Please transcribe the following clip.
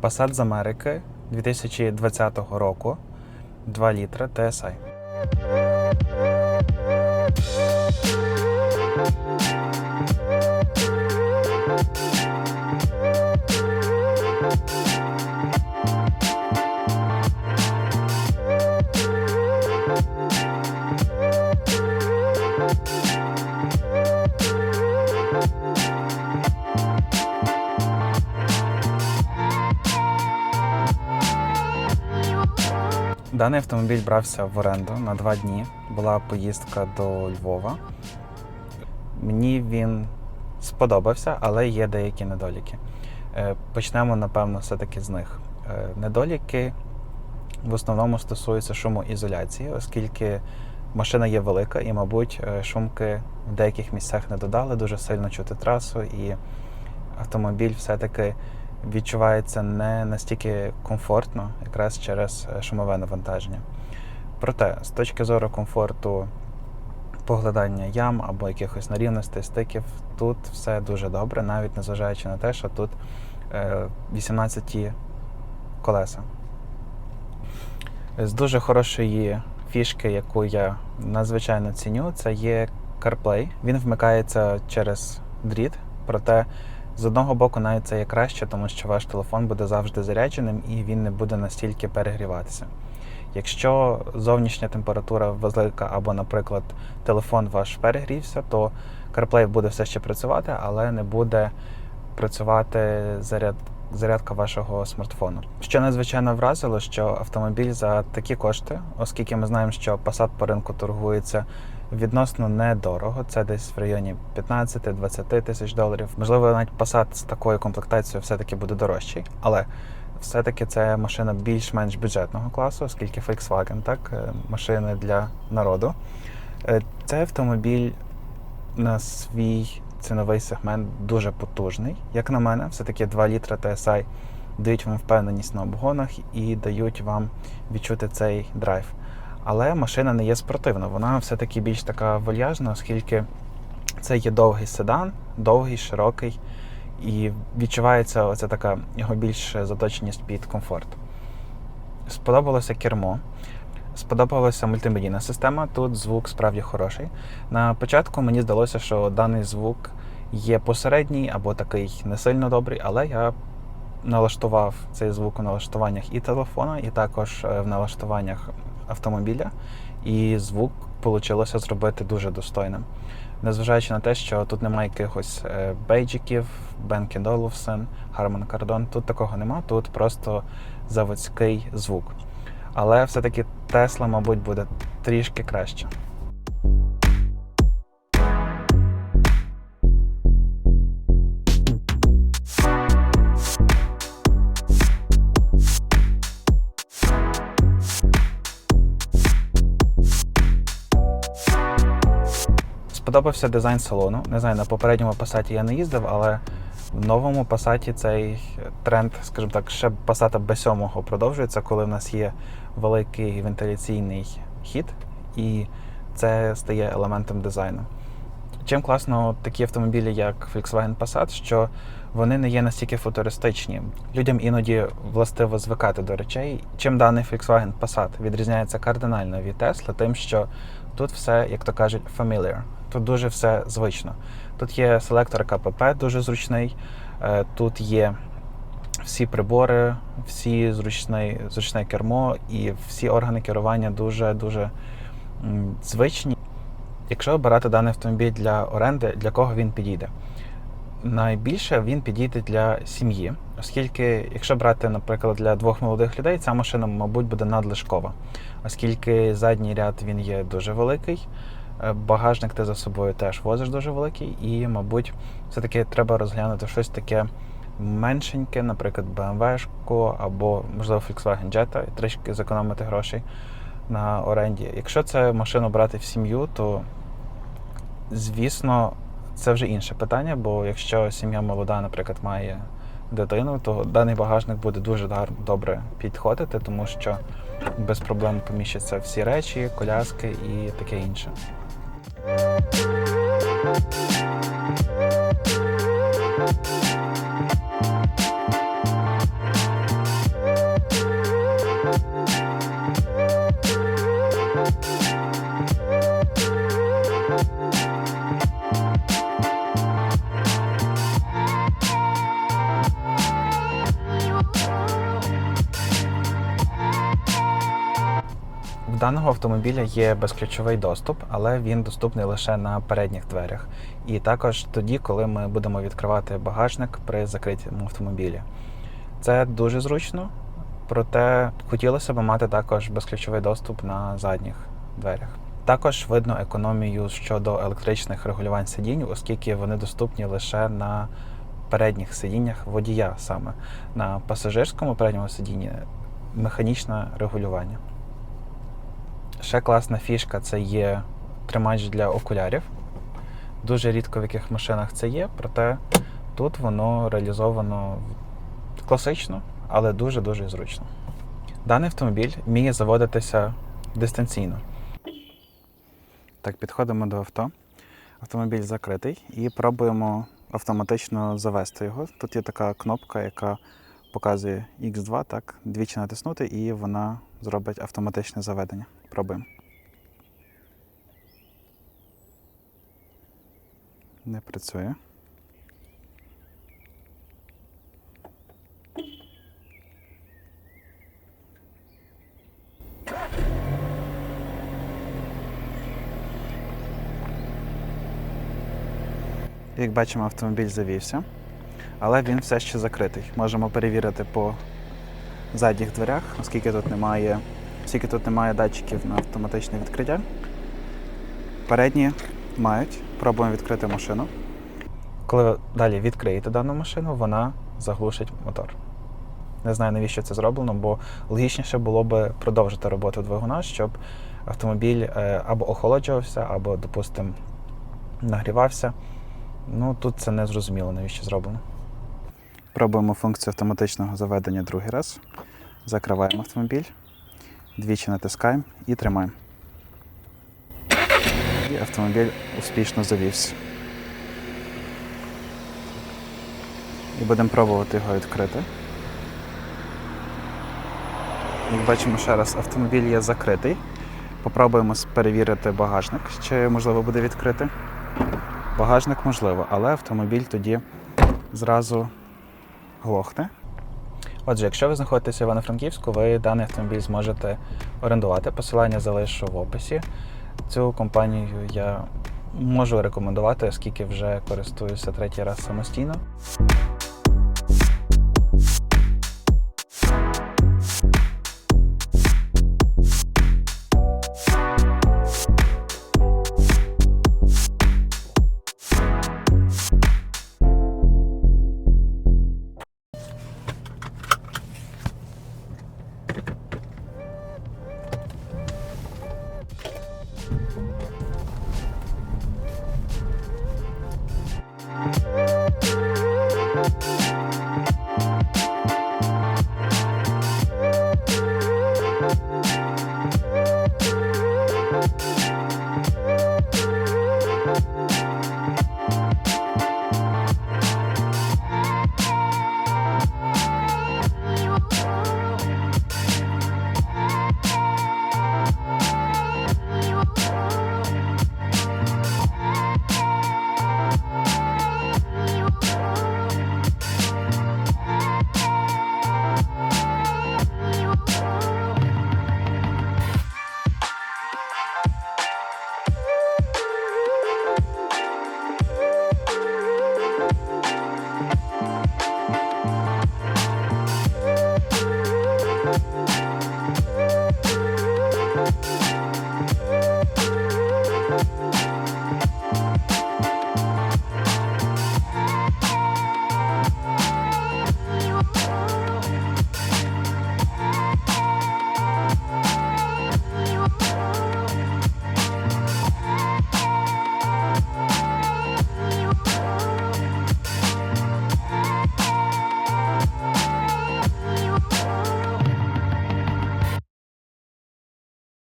Passat з Америки 2020 року 2 літра TSI. Даний автомобіль брався в оренду на два дні. Була поїздка до Львова. Мені він сподобався, але є деякі недоліки. Е, Почнемо, напевно, все-таки з них. Е, Недоліки в основному стосуються шумоізоляції, оскільки машина є велика і, мабуть, е, шумки в деяких місцях не додали, дуже сильно чути трасу, і автомобіль все-таки відчувається не настільки комфортно, якраз через е, шумове навантаження. Проте, з точки зору комфорту поглядання ям або якихось нерівностей, стиків, тут все дуже добре, навіть незважаючи на те, що тут е, 18 колеса. З дуже хорошої фішки, яку я надзвичайно ціню, це є CarPlay. Він вмикається через дріт, проте з одного боку навіть це є краще, тому що ваш телефон буде завжди зарядженим і він не буде настільки перегріватися. Якщо зовнішня температура велика або, наприклад, телефон ваш перегрівся, то CarPlay буде все ще працювати, але не буде працювати заряд, зарядка вашого смартфону. Що надзвичайно вразило, що автомобіль за такі кошти, оскільки ми знаємо, що Passat по ринку торгується відносно недорого, це десь в районі 15-20 тисяч доларів. Можливо, навіть Passat з такою комплектацією все-таки буде дорожчий, але все-таки це машина більш-менш бюджетного класу, оскільки Volkswagen, так, е, машини для народу. Е, Цей автомобіль на свій ціновий сегмент дуже потужний. Як на мене, все-таки 2 літра TSI дають вам впевненість на обгонах і дають вам відчути цей драйв. Але машина не є спортивна, вона все-таки більш така вольяжна, оскільки це є довгий седан, довгий, широкий, і відчувається оця така його більш заточеність під комфорт. Сподобалося кермо. Сподобалася мультимедійна система. Тут звук справді хороший. На початку мені здалося, що даний звук є посередній або такий не сильно добрий, але я налаштував цей звук у налаштуваннях і телефона, і також е, в налаштуваннях автомобіля, і звук вийшло зробити дуже достойним. Незважаючи на те, що тут немає якихось е, бейджиків, Бенкі Olufsen, Harman Kardon, тут такого нема, тут просто заводський звук. Але все-таки Тесла, мабуть, буде трішки краще. Сподобався дизайн салону. Не знаю, на попередньому Passat я не їздив, але в новому Passat цей тренд, скажімо так, ще Passat B7 продовжується, коли в нас є великий вентиляційний хід, і це стає елементом дизайну. Чим класно такі автомобілі, як Volkswagen Passat, що вони не є настільки футуристичні. Людям іноді властиво звикати до речей. Чим даний Volkswagen Passat відрізняється кардинально від Tesla, тим, що тут все, як то кажуть, familiar. Тут дуже все звично. Тут є селектор КПП дуже зручний, е, тут є всі прибори, всі зручне, зручне кермо і всі органи керування дуже-дуже звичні. Якщо обирати даний автомобіль для оренди, для кого він підійде? Найбільше він підійде для сім'ї, оскільки, якщо брати, наприклад, для двох молодих людей, ця машина, мабуть, буде надлишкова, оскільки задній ряд він є дуже великий, е, багажник ти за собою теж возиш дуже великий, і, мабуть, все-таки треба розглянути щось таке меншеньке, наприклад, BMW-шку або, можливо, Volkswagen Jetta, і трішки зекономити грошей на оренді. Якщо це машину брати в сім'ю, то звісно, це вже інше питання, бо якщо сім'я молода, наприклад, має дитину, то даний багажник буде дуже добре підходити, тому що без проблем поміщаться всі речі, коляски і таке інше. Даного автомобіля є безключовий доступ, але він доступний лише на передніх дверях. І також тоді, коли ми будемо відкривати багажник при закритому автомобілі. Це дуже зручно, проте хотілося б мати також безключовий доступ на задніх дверях. Також видно економію щодо електричних регулювань сидінь, оскільки вони доступні лише на передніх сидіннях водія саме. На пасажирському передньому сидінні механічне регулювання. Ще класна фішка це є тримач для окулярів. Дуже рідко в яких машинах це є, проте тут воно реалізовано класично, але дуже-дуже зручно. Даний автомобіль вміє заводитися дистанційно. Так, підходимо до авто. Автомобіль закритий і пробуємо автоматично завести його. Тут є така кнопка, яка показує X2, так, двічі натиснути, і вона зробить автоматичне заведення. Пробуємо. Не працює. Як бачимо, автомобіль завівся, але він все ще закритий. Можемо перевірити по задніх дверях, оскільки тут немає, оскільки тут немає датчиків на автоматичне відкриття. Передні мають. Пробуємо відкрити машину. Коли ви далі відкриєте дану машину, вона заглушить мотор. Не знаю, навіщо це зроблено, бо логічніше було би продовжити роботу двигуна, щоб автомобіль е, або охолоджувався, або, допустимо, нагрівався. Ну, тут це не зрозуміло, навіщо зроблено. Пробуємо функцію автоматичного заведення другий раз. Закриваємо автомобіль, двічі натискаємо і тримаємо. І автомобіль успішно завівся. І будемо пробувати його відкрити. Як бачимо ще раз, автомобіль є закритий. Попробуємо перевірити багажник, чи можливо буде відкрити. Багажник можливо, але автомобіль тоді зразу глохне. Отже, якщо ви знаходитеся в Івано-Франківську, ви даний автомобіль зможете орендувати. Посилання залишу в описі. Цю компанію я можу рекомендувати, оскільки вже користуюся третій раз самостійно.